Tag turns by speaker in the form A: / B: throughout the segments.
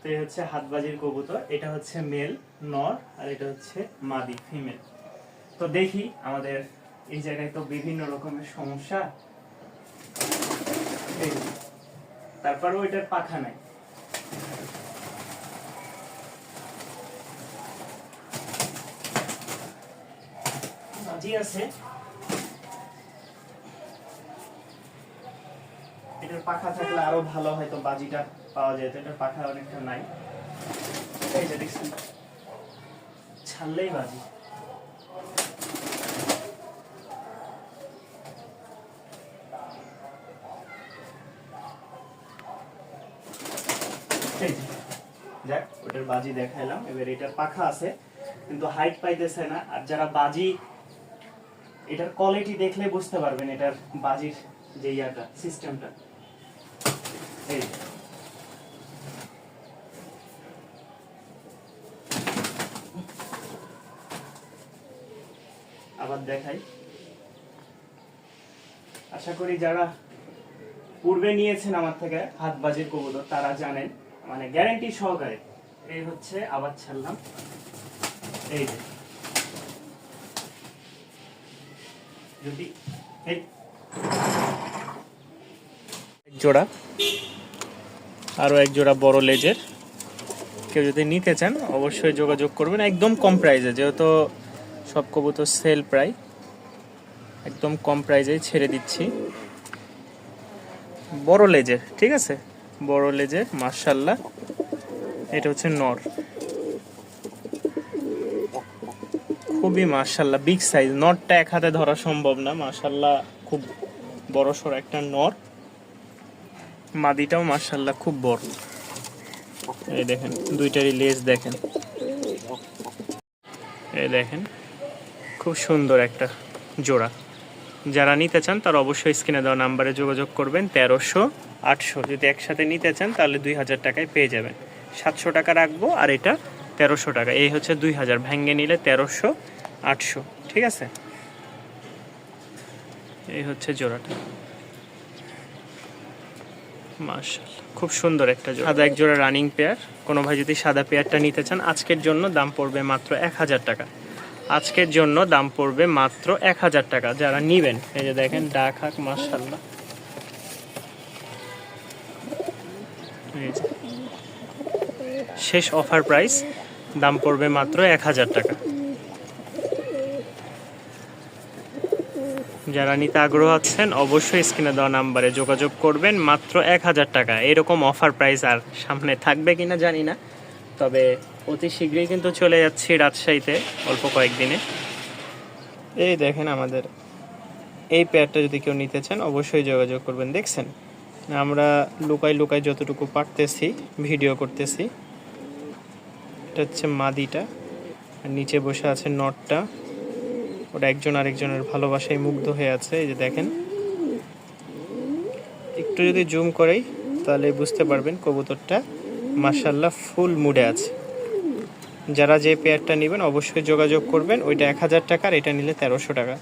A: তো এই হচ্ছে হাতবাজির কবুতর, এটা হচ্ছে মেল নর আর এটা হচ্ছে মাদি ফিমেল তো দেখি আমাদের এই জায়গায় তো বিভিন্ন রকমের সমস্যা। যে। এটার পাখা নাই। বাজি আছে। এটার পাখা থাকলে আরও ভালো হয়তো বাজিটা। পাওয়া যেত এটা পাখা অনেকটা নাই। এই যে দেখছেন ছাড়লেই বাজি। যাক, ওটার বাজি দেখাইলাম। এবার এটার পাখা আছে, কিন্তু হাইট পাইতেছে না। আর যারা বাজি, এটার কোয়ালিটি দেখলে বুঝতে পারবেন এটার বাজির যে ইয়াটা সিস্টেমটা এই আবার দেখাই। আশা করি যারা পূর্বে নিয়েছেন আমার থেকে হাত বাজির কবুতর, তারা জানেন মানে গ্যারেন্টি সহকারে এই হচ্ছে আবার ছাড়লাম। এই যে। যদি এই জোড়া, আরও এক জোড়া বড় লেজের। কেউ যদি নিতে চান, অবশ্যই যোগাযোগ করবেন, একদম কম প্রাইজে যেহেতু সব কবুতর সেল প্রায়। একদম কম প্রাইজে ছেড়ে দিচ্ছি। বড় লেজের, ঠিক আছে? বড় লেজের মার্শাল্লাহ এটা হচ্ছে নর। খুবই মার্শাল্লাহ বিগ সাইজ নটটা এক হাতে ধরা সম্ভব না মার্শাল্লাহ খুব বড় সড় একটা নর। মাদিটাও মার্শাল্লাহ খুব বড়। এই দেখেন, দুইটারই লেজ দেখেন। এই দেখেন। খুব সুন্দর একটা জোড়া। যারা নিতে চান তারা অবশ্যই স্ক্রিনে দেওয়া নাম্বারে যোগাযোগ করবেন, তেরোশো আটশো। যদি একসাথে নিতে চান তাহলে দুই হাজার টাকায় পেয়ে যাবেন। সাতশো টাকা রাখব আর এটা তেরোশো টাকা। এই হচ্ছে দুই হাজার। ভেঙে নিলে তেরোশো আটশো। ঠিক আছে? এই হচ্ছে জোড়াটা। মার্শাল খুব সুন্দর একটা জোড়া। সাদা এক জোড়া রানিং পেয়ার। কোনো ভাই যদি সাদা পেয়ারটা নিতে চান, আজকের জন্য দাম পড়বে মাত্র এক হাজার টাকা। আজকের জন্য দাম পড়বে মাত্র এক হাজার টাকা। যারা নিবেন, এই যে দেখেন, ডাক হাক মার্শাল্লাহ শেষ অফার প্রাইস, দাম পড়বে মাত্র এক হাজার টাকা। যারা নিতে আগ্রহ আছেন, অবশ্যই স্ক্রিনে দেওয়া নাম্বারে যোগাযোগ করবেন, মাত্র এক হাজার টাকা। এরকম অফার প্রাইস আর সামনে থাকবে কিনা জানি না, তবে অতি শীঘ্রই কিন্তু চলে যাচ্ছি রাজশাহীতে, অল্প কয়েকদিনে। এই দেখেন আমাদের, এই প্যাডটা যদি কেউ নিতে চান, অবশ্যই যোগাযোগ করবেন, দেখছেন? আমরা লুকাই লুকাই যতটুকু পারতেছি ভিডিও করতেছি। এটা হচ্ছে মাদিটা, আর নিচে বসে আছে নটটা। ওটা একজন আরেকজনের ভালোবাসায় মুগ্ধ হয়ে আছে, এই যে দেখেন। একটু যদি জুম করেই, তাহলে বুঝতে পারবেন কবুতরটা মার্শাল্লাহ ফুল মুডে আছে। যারা যে পেয়ারটা নেবেন অবশ্যই যোগাযোগ করবেন। ওইটা এক হাজার টাকার এটা নিলে তেরোশো টাকা।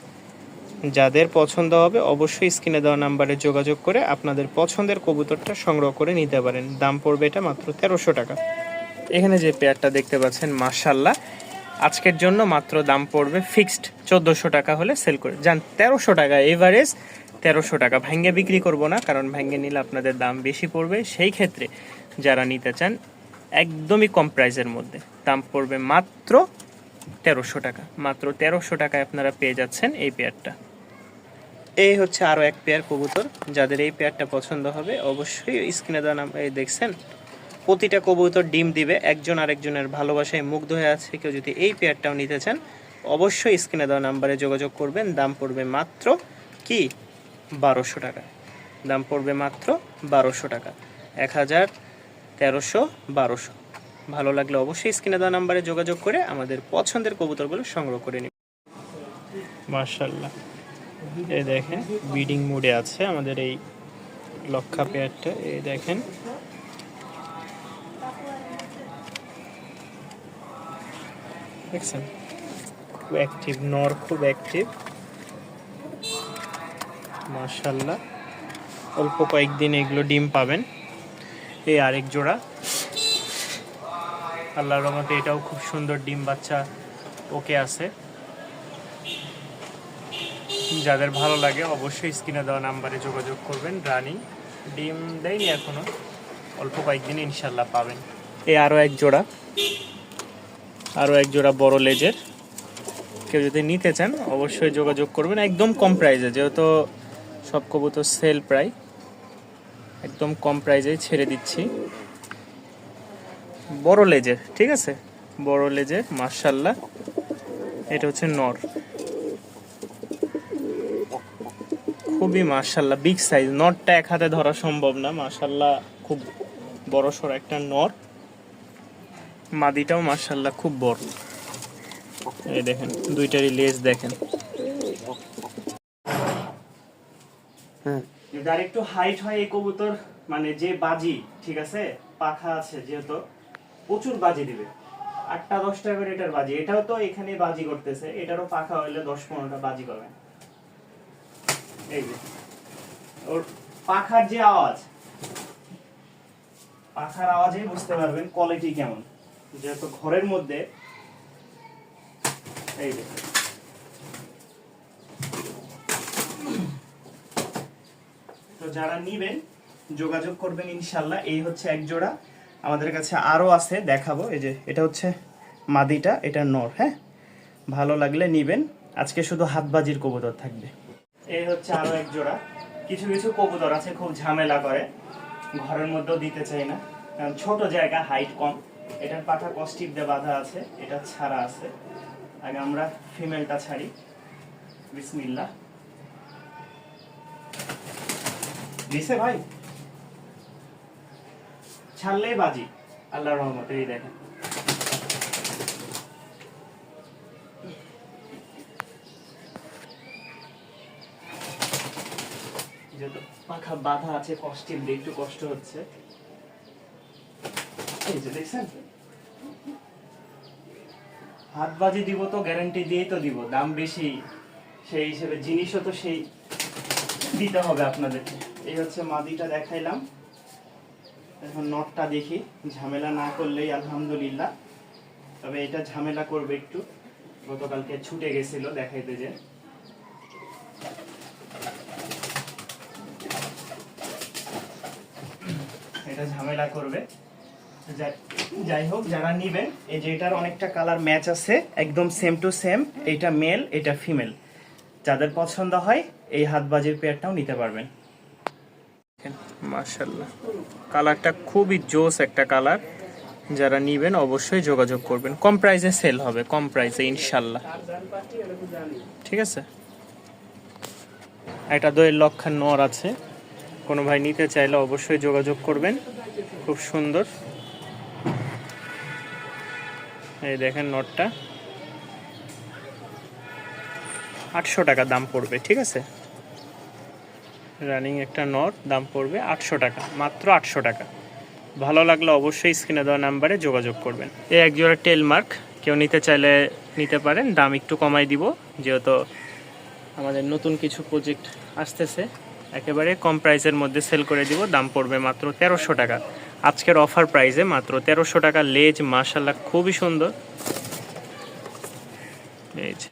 A: যাদের পছন্দ হবে অবশ্যই স্ক্রিনে দেওয়া নাম্বারে যোগাযোগ করে আপনাদের পছন্দের কবুতরটা সংগ্রহ করে নিতে পারেন। দাম পড়বে এটা মাত্র তেরোশো টাকা। এখানে যে পেয়ারটা দেখতে পাচ্ছেন মার্শাল্লাহ আজকের জন্য মাত্র দাম পড়বে ফিক্সড চোদ্দোশো টাকা হলে সেল করে। যান, তেরোশো টাকা এভারেজ তেরোশো টাকা। ভেঙে বিক্রি করব না, কারণ ভেঙে নিলে আপনাদের দাম বেশি পড়বে। সেই ক্ষেত্রে যারা নিতে চান একদমই কম প্রাইসের মধ্যে। দাম পড়বে মাত্র তেরোশো টাকা। মাত্র তেরোশো টাকায় আপনারা পেয়ে যাচ্ছেন এই পেয়ারটা। এই হচ্ছে আরও এক পেয়ার কবুতর। যাদের এই পেয়ারটা পছন্দ হবে, অবশ্যই স্ক্রিনে দেওয়া নাম দেখছেন, প্রতিটা কবুতর ডিম দিবে। একজন আরেকজনের ভালোবাসায় মুগ্ধ হয়ে আছে। কেউ যদি এই পেয়ারটাও নিতে চান, অবশ্যই স্ক্রিনে দেওয়া নাম্বারে যোগাযোগ করবেন। দাম পড়বে মাত্র কি? বারোশো টাকা। দাম পড়বে মাত্র বারোশো টাকা। এক হাজার তেরোশো, বারোশো। ভালো লাগলে অবশ্যই স্ক্রিনে দেওয়া নাম্বারে যোগাযোগ করে আমাদের পছন্দের কবুতরগুলো সংগ্রহ করে নিন। মার্শাল্লাহ এই দেখেন বিডিং মুডে আছে আমাদের এই লক্ষা পেয়ারটা এই দেখেন। দেখছেন? খুব অ্যাক্টিভ নর খুব অ্যাক্টিভ মার্শাল্লাহ অল্প কয়েকদিন এগুলো ডিম পাবেন। এই আরেক জোড়া। আল্লাহর রহমতে এটাও খুব সুন্দর ডিম বাচ্চা ওকে আছে। যাদের ভালো লাগে অবশ্যই স্ক্রিনে দেওয়া নাম্বারে যোগাযোগ করবেন। রানিং, ডিম দেয়নি এখনও। অল্প কয়েকদিন ইনশাল্লাহ পাবেন। এই আরও এক জোড়া। আরও এক জোড়া বড় লেজের। কেউ যদি নিতে চান অবশ্যই যোগাযোগ করবেন। একদম কম প্রাইজে যেহেতু সব কবুতর সেল প্রায় একদম কম প্রাইজে ছেড়ে দিচ্ছি। বড় লেজের, ঠিক আছে? বড় লেজের মার্শাল্লাহ এটা হচ্ছে নর। খুবই মার্শাল্লাহ বিগ সাইজ নরটা এক হাতে ধরা সম্ভব না মার্শাল্লাহ খুব বড় সড় একটা নর। মাদিটাও মার্শাল্লাহ খুব বড়। এই দেখেন, দুইটারই লেজ দেখেন।
B: হ্যাঁ।
A: যদি আর একটু হাইট হয় এই কবুতর মানে যে বাজি, ঠিক আছে? পাখা আছে যেহেতু, প্রচুর বাজি দিবে। আটটা, দশটা করে এটার বাজি। এটাও তো এখানে বাজি করতেছে। এটারও পাখা হইলে দশ পনেরোটা বাজি করবে। এই যে। ওর পাখার যে আওয়াজ, পাখার আওয়াজে বুঝতে পারবেন কোয়ালিটি কেমন। যেহেতু ঘরের মধ্যে, এই যে। যারা নিবেন, যোগাযোগ করবেন ইনশাল্লাহ। এই হচ্ছে এক জোড়া। আমাদের কাছে আরও আছে, দেখাবো। এই যে, এটা হচ্ছে মাদিটা, এটা নর হ্যাঁ? ভালো লাগলে নিবেন। আজকে শুধু হাতবাজির কবুতর থাকবে। এই হচ্ছে আরও এক জোড়া। কিছু কিছু কবুতর আছে, খুব ঝামেলা করে। ঘরের মধ্যেও দিতে চাই না। কারণ ছোট জায়গা হাইট কম। এটার পাঠা কস্টিপ দিয়ে বাঁধা আছে, এটা ছাড়া আছে। আগে আমরা ফিমেলটা ছাড়ি। বিসমিল্লাহ। দিছে ভাই। ছাড়লেই বাজি, আল্লাহর রহমতে, এই দেখেন। পাখা বাধা আছে একটু কষ্ট হচ্ছে। এই যে দেখছেন? হাত বাজি দিব তো গ্যারান্টি দিয়েই তো দিব। দাম বেশি, সেই হিসেবে জিনিসও তো সেই দিতে হবে আপনাদেরকে। এই হচ্ছে মাদিটা দেখাইলাম। এখন নটটা দেখি, ঝামেলা না করলেই আলহামদুলিল্লাহ। তবে এটা ঝামেলা করবে একটু। গতকালকে ছুটে গেছিল দেখাইতে যে। এটা ঝামেলা করবে। যাই- হোক, যারা নিবেন, এই যে এটার অনেকটা কালার ম্যাচ আছে, একদম সেম টু সেম এটা মেল এটা ফিমেল যাদের পছন্দ হয়, এই হাতবাজির পেয়ারটাও নিতে পারবেন। মার্শাল্লাহ কালারটা খুবই জোস একটা কালার। যারা নিবেন অবশ্যই যোগাযোগ করবেন। কম প্রাইসে সেল হবে, কম প্রাইসে ইনশাল্লাহ ঠিক আছে? একটা দইয়ের লক্ষার নর আছে। কোনো ভাই নিতে চাইলে অবশ্যই যোগাযোগ করবেন। খুব সুন্দর। এই দেখেন নটটা। আটশো টাকা দাম পড়বে, ঠিক আছে? রানিং একটা নট দাম পড়বে আটশো টাকা, মাত্র আটশো টাকা। ভালো লাগলে অবশ্যই স্ক্রিনে দেওয়া নাম্বারে যোগাযোগ করবেন। এই এক জোড়া টেল মার্ক, কেউ নিতে চাইলে নিতে পারেন, দাম একটু কমাই দিব, যেহেতু আমাদের নতুন কিছু প্রজেক্ট আসতেছে। একেবারে কম প্রাইসের মধ্যে সেল করে দিব, দাম পড়বে মাত্র তেরোশো টাকা। আজকের অফার প্রাইসে মাত্র তেরোশো টাকা, লেজ মাশাল্লাহ খুবই সুন্দর। যে।